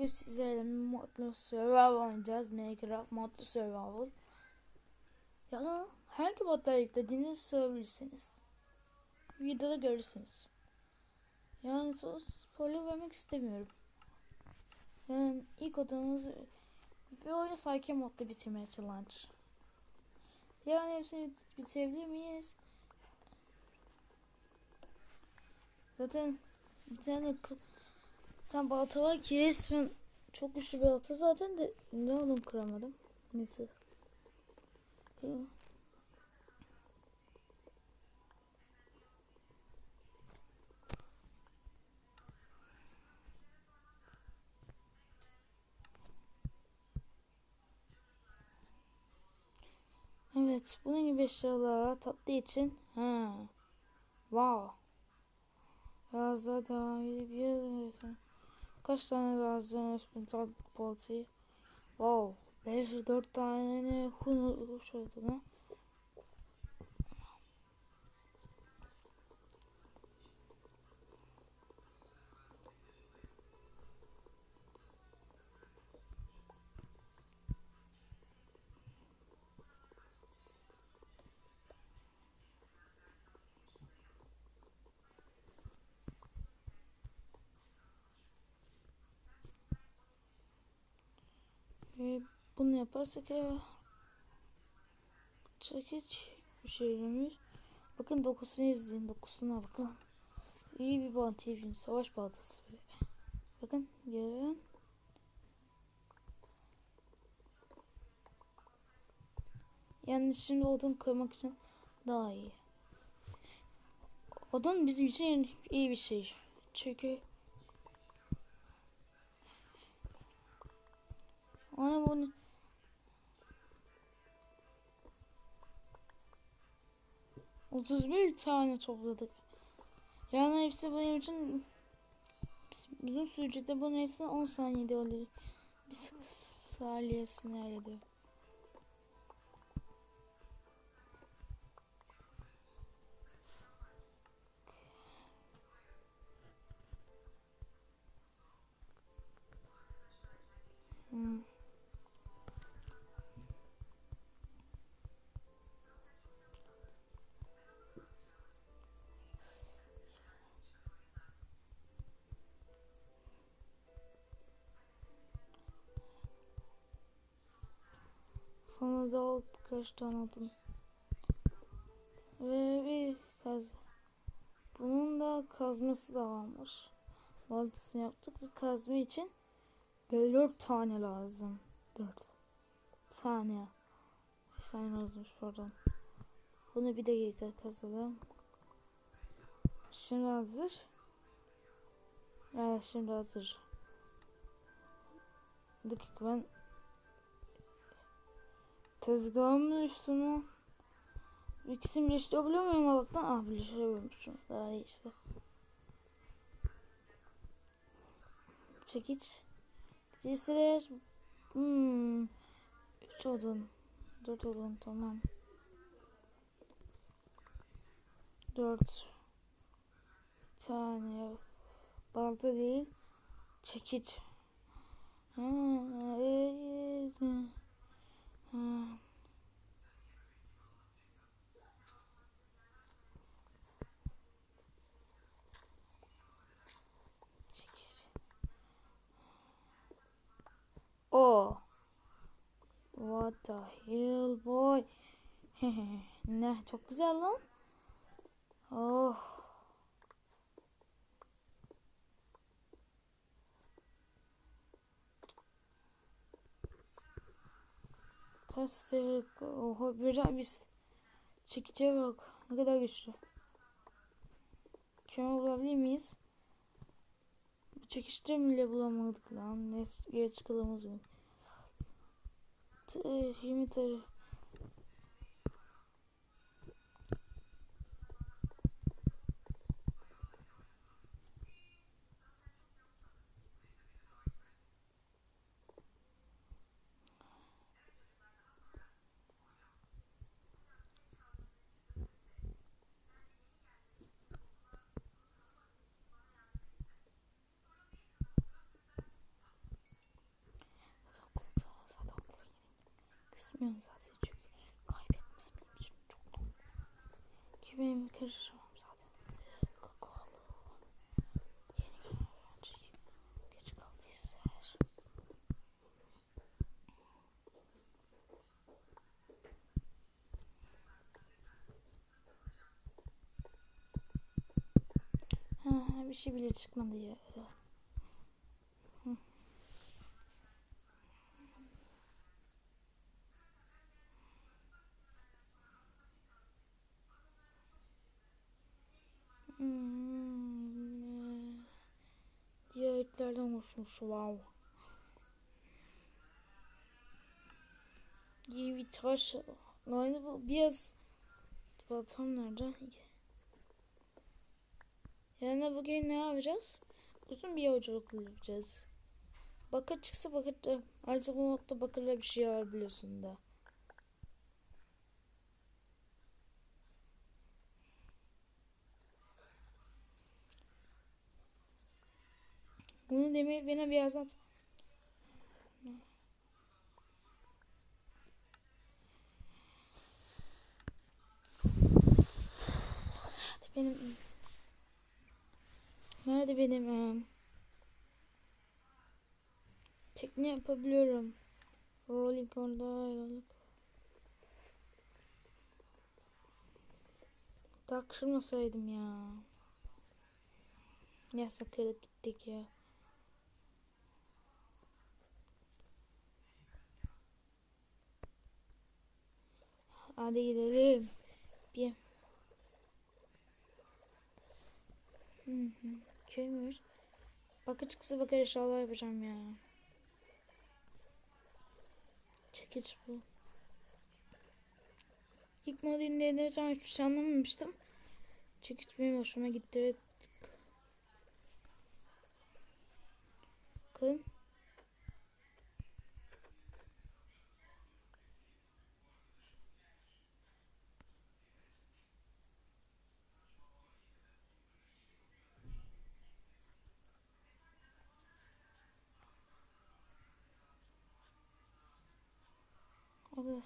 Biz sizlerle modlu survival oynayacağız. Minecraft modlu survival. Ya hangi modları yüklediğinizi sorabilirsiniz. Videoda görürsünüz. Yani sos spoiler vermek istemiyorum. Yani ilk odamız bir oyunu sakin modda bitirmeye challenge. Yani hepsini bit bitirebilir miyiz? Zaten bir tane tam balta var ki resmen çok güçlü bir balta zaten de ne oğlum kıramadım. Neyse. Evet, bunun gibi eşyalar tatlı için. Ha. Wow. Biraz daha devam edebiliriz. Kaç tane lazım espontan baltayı? Wow. 5 4 tane hun şurada mı? Bunu yaparsak ya çekiç şeyimiz. Bakın dokusunu izleyin. Dokusuna bakın. İyi bir balta yapayım. Savaş baltası. Bakın görün. Yani şimdi odun kırmak için daha iyi. Odun bizim için iyi bir şey. Çünkü Ona bunu Otuz bir tane topladık. Yani hepsi benim için uzun sürecek de bunun hepsini 10 saniyede oluyor. Bir saniyesini hallediyor. Sonra da birkaç tane odun. Ve bir kaz. Bunun da kazması da varmış. Baltasını yaptık. Bir kazma için böyle dört tane lazım. Dört tane. Tane lazımmış pardon. Bunu bir dakika kazalım. Şimdi hazır. Evet şimdi hazır. Bir dakika ben Tezgahımın üstüne ikisini birleştirebiliyor muyum Allah'tan? Ah birleştirebiliyormuşum. Daha iyi işte. Çekiç. Cesiler. Hmm. Üç odun. Dört odun tamam. Dört tane balta değil. Çekiç. Ha, evet. Oh. What the hell boy. ne çok güzel lan. Oh. Kastık. Oha bir biz çekiciye bak. Ne kadar güçlü. Kömür bulabilir miyiz? Bu çekişte bile bulamadık lan. Ne geç kılımız mı? Şimdi tabii. Yapmıyorum zaten çünkü kaybetmesi benim için çok normal. Ha, bir şey bile çıkmadı ya. Hı. Hmm. Diğer oluşmuş wow. İyi bir taş. Bu biraz baltam nerede? Yani bugün ne yapacağız? Uzun bir yolculuk yapacağız. Bakır çıksa bakır da artık bu modda bakırla bir şey var biliyorsun da. Bunu demeyi bana birazdan Hadi benim Nerede benim tekne yapabiliyorum. Rolling orada ayrılık. Takışmasaydım ya. Ya sakırıp gittik ya. Hadi gidelim. Bir. Hı hı. Kömür. Bakır çıksa bakır eşyalar yapacağım ya. Çekiç bu. İlk indirdiğim zaman hiçbir şey anlamamıştım. Çekiç benim hoşuma gitti ve Bakın. O da Ahım.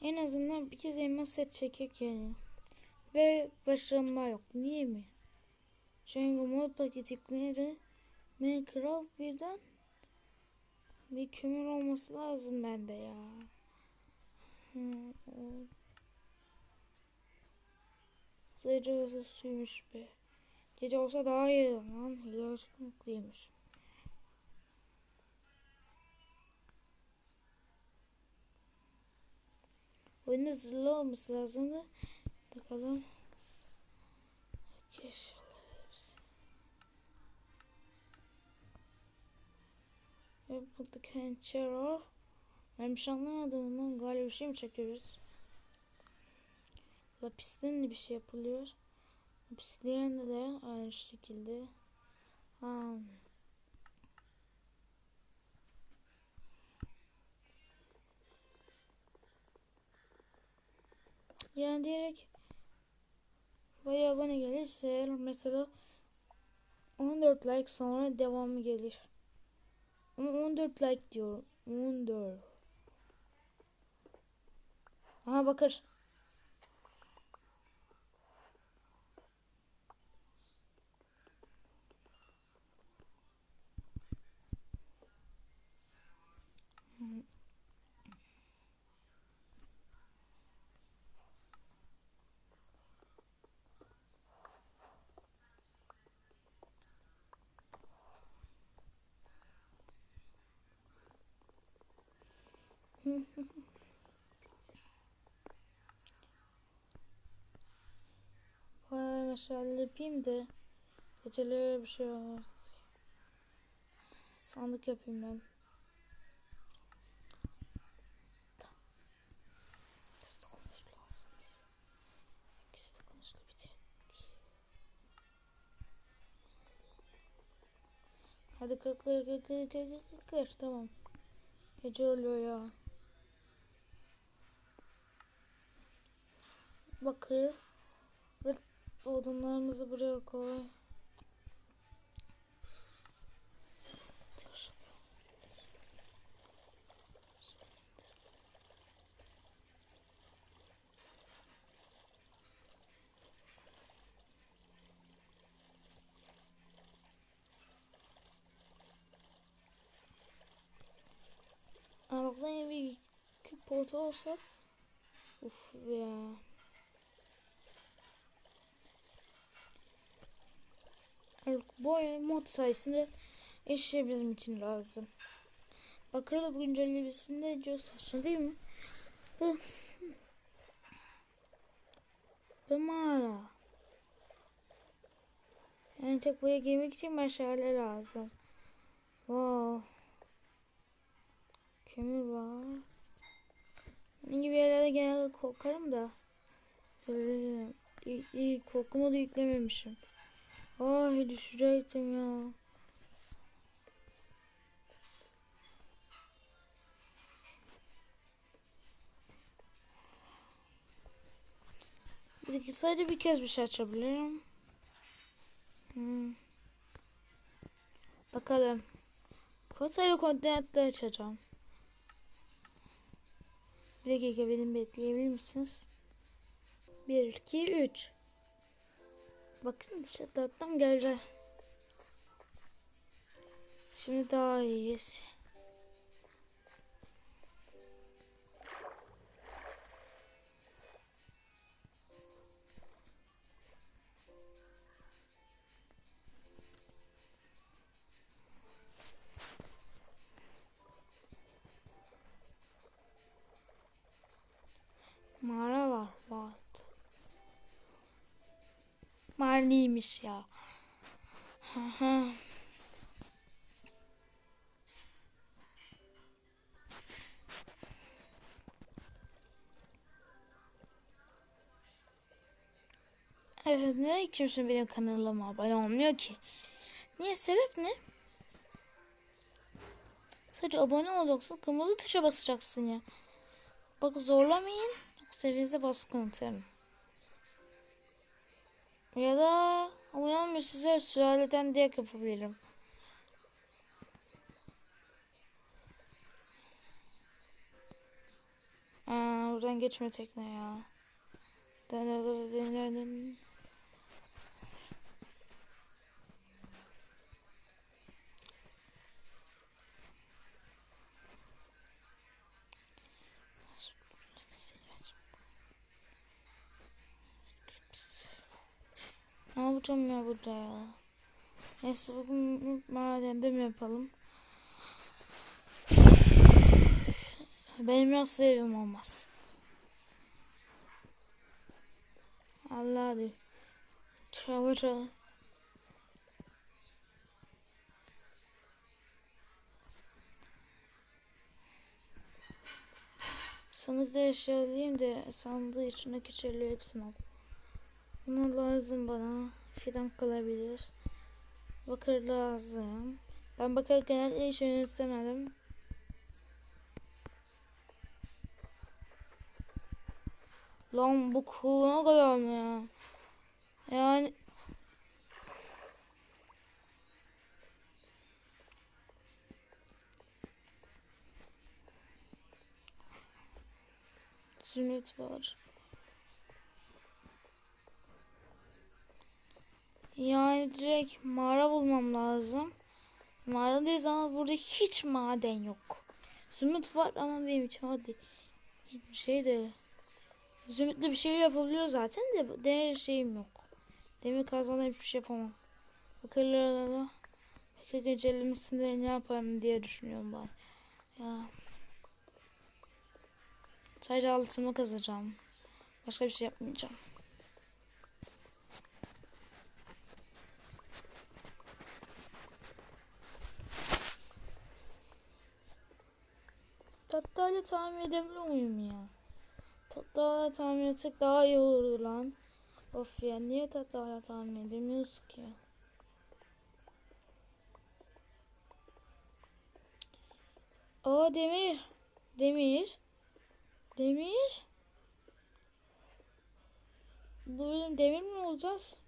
En azından bir kez elmas set çekek yani. Ve başarımlar yok. Niye mi? Çünkü mod paketi yükleyince Minecraft birden bir kömür olması lazım bende ya. Hmm, Sadece suymuş be. Gece olsa daha iyi lan. Birazcık mutluymuş. Oyunda zırhlı olması lazımdı. Bakalım. Eşyalar hepsi. Ve bulduk hançer o. Ben bir şey anlamadım bundan. Galiba bir şey mi çekiyoruz? Lapisten de bir şey yapılıyor. Lapisten de, aynı şekilde. Ha. Yani direkt bayağı abone gelirse mesela 14 like sonra devamı gelir. Ama 14 like diyorum. 14. Aha bakır. meşale yapayım da gecelere bir şey olmaz. Sandık yapayım ben. Hadi kır kır kır kır kır tamam. Gece oluyor ya. Bakır. Odunlarımızı buraya koy. Arabadan bir küp olsa Uf ya. Bu oyun mod sayesinde eşya bizim için lazım. Bakalım güncellemesinde diyor saçma değil mi? Bu, bu mağara. Yani çok buraya girmek için meşale lazım. Wow. Kömür var. Benim gibi yerlerde genelde korkarım da. Söyledim. İyi, iyi korkumu da yüklememişim. Ay düşecektim ya. Bir sadece bir kez bir şey açabilirim. Hmm. Bakalım. Kotayı koordinatla açacağım. Bir dakika benim bekleyebilir misiniz? 1, 2, 3. Bakın dışarıdan geldi. Şimdi daha iyiyiz. Mağaralıymış ya. Evet, neden kimse benim kanalıma abone olmuyor ki? Niye? Sebep ne? Sadece abone olacaksın, kırmızı tuşa basacaksın ya. Bak zorlamayın, seviyenize baskın atarım. Ya da olmuyor size sülaleden diye yapabilirim. Aa, buradan geçme tekne ya. Dön, dön, dön, dön, ya burada ya? Neyse bugün madende mi yapalım? Benim nasıl evim olmaz. Allah hadi. Çava çava. Sandıkta eşyalayayım da sandığı içindeki şeyleri hepsini al. Buna lazım bana. Fidan kalabilir. Bakır lazım. Ben bakır genelde hiç önemsemedim. Lan bu kuluna kadar mı ya? Yani Zümrüt var. Yani direkt mağara bulmam lazım. Mağaradayız ama burada hiç maden yok. Zümrüt var ama benim için hadi. Hiçbir şey de. Zümrütle bir şey yapabiliyor zaten de demir şeyim yok. Demir kazmadan hiçbir şey yapamam. Bakırlarla bakır güncellemesinde ne yaparım diye düşünüyorum ben. Ya. Sadece altımı kazacağım. Başka bir şey yapmayacağım. Tatlı tamir edebiliyor muyum ya? Tatlı tamir etsek daha iyi olurdu lan. Of ya niye tatlı tamir edemiyoruz ki? Aa demir. Demir. Demir. Bu bölüm demir mi olacağız?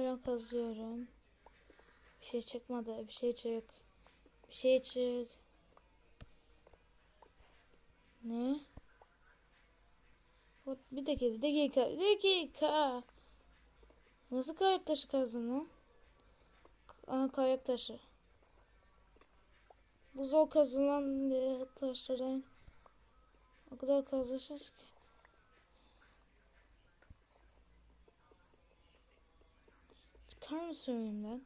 Hala kazıyorum. Bir şey çıkmadı. Bir şey çık. Bir şey çık. Ne? Bir dakika, bir dakika, bir dakika. Nasıl kayak taşı kazdım lan? Aa, kayak taşı. Bu zor kazılan e, taşların o kadar kazışız ki. Çıkar mısın önümden?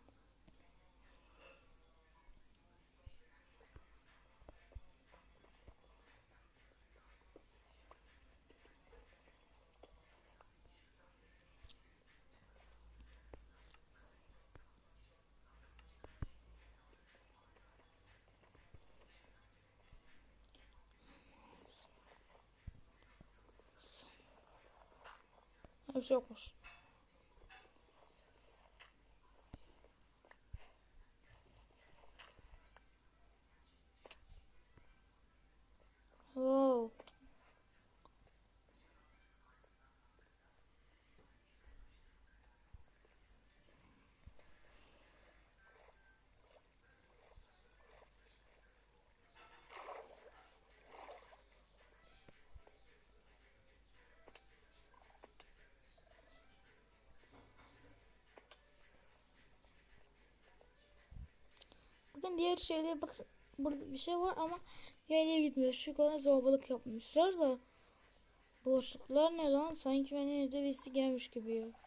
Şey yokmuş. Wow. Bakın diğer şeyde bak burada bir şey var ama yerliye gitmiyor. Şu kadar zorbalık yapmışlar da boşluklar ne lan? Sanki benim evde birisi gelmiş gibi ya.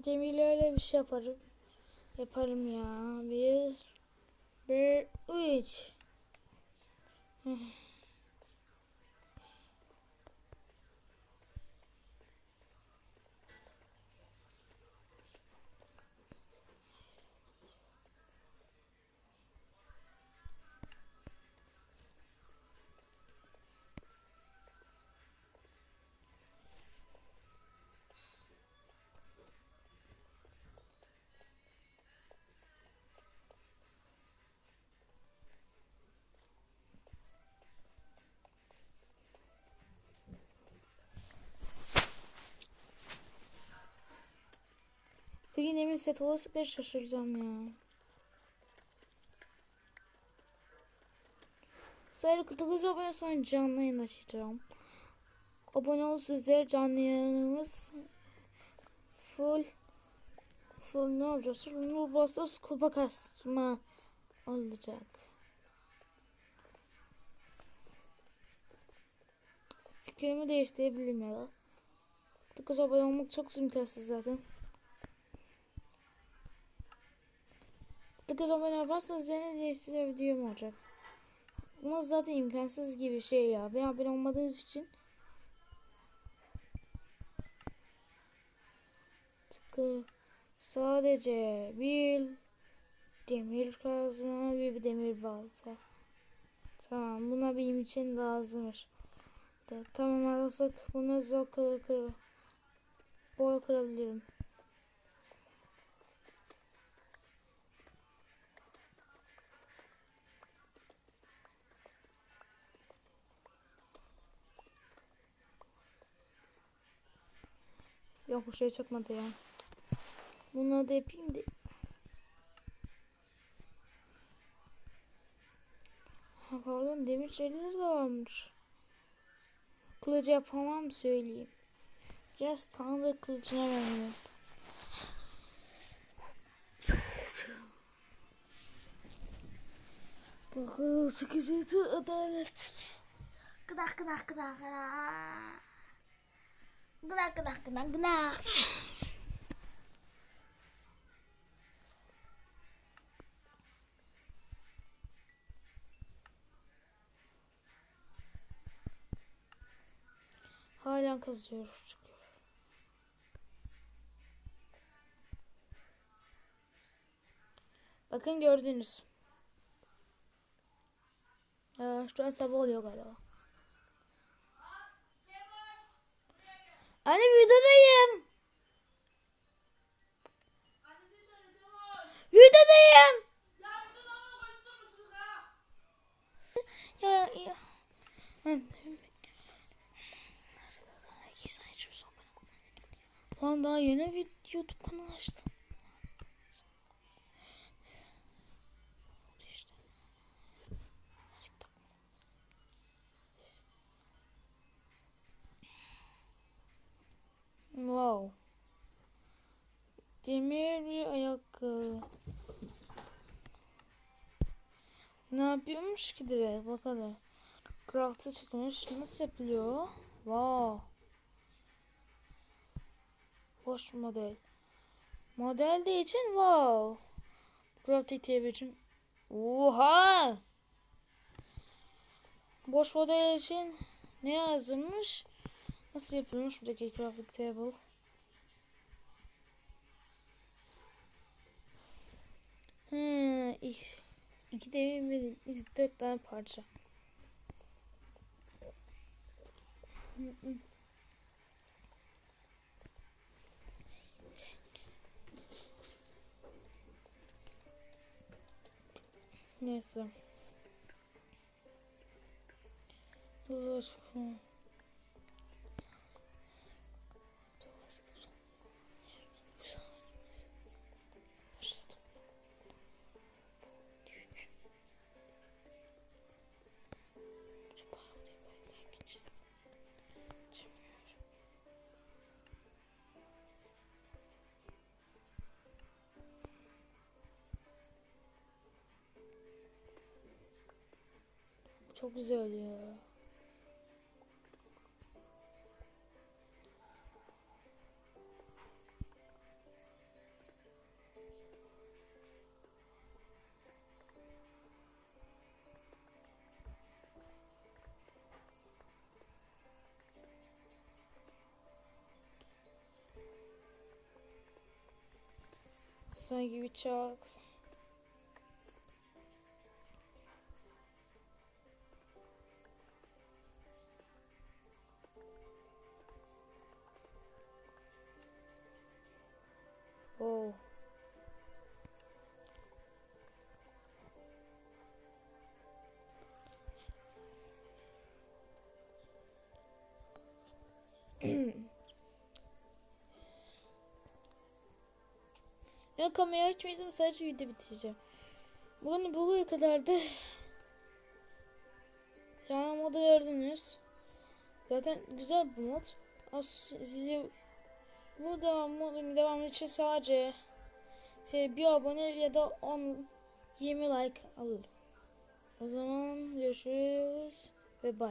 Cemile öyle bir şey yaparım. Yaparım ya. Bir, bir, üç. Emin set olursa şaşıracağım ya. Sayılı 49 abone sonra canlı yayın açacağım. Abone ol sizler canlı yayınımız full full ne olacak? Full basta kupa kasma olacak. Fikrimi değiştirebilirim ya. 9 abone olmak çok imkansız zaten. 9 abone yaparsanız beni değiştirir videom olacak. Ama zaten imkansız gibi şey ya. Ben abone olmadığınız için tıkı sadece bir demir kazma ve bir demir balta. Tamam buna benim için lazımmış. Tamam artık bunu zor kır, kır, bol kırabilirim. Yok bu şey çıkmadı ya. Bunu da yapayım da. Ha, pardon demir şeyleri de varmış. Kılıcı yapamam söyleyeyim. Biraz tanrı kılıcına benziyor. Bakın sıkıcı adalet. Gıdak gıdak gıdak Gıdak gıdak gıdak gıdak. Hala kazıyor çıkıyor. Bakın gördünüz. Ee, şu an sabah oluyor galiba. Anne videodayım. Videodayım. Ya ya. Lan daha yeni YouTube kanalı açtım. Wow. Demir bir ayakkabı. Ne yapıyormuş ki direkt bakalım. Craft'a çıkmış. Nasıl yapılıyor? Wow. Boş model. Model de için wow. Graphic TV için. Oha! Boş model için ne yazılmış? Nasıl yapılmış buradaki graphic table? Hmm, iki, iki iki- dört tane parça. Neyse. Allah aşkına. Çok güzel ya. Sanki bir çak. Ya kamerayı açmaydım sadece video bitireceğim. Bugün buraya kadardı. Yani modu gördünüz. Zaten güzel bir mod. Az sizi bu devam modun devamı için sadece şey bir abone ya da 10 20 like alırım. O zaman görüşürüz ve bye.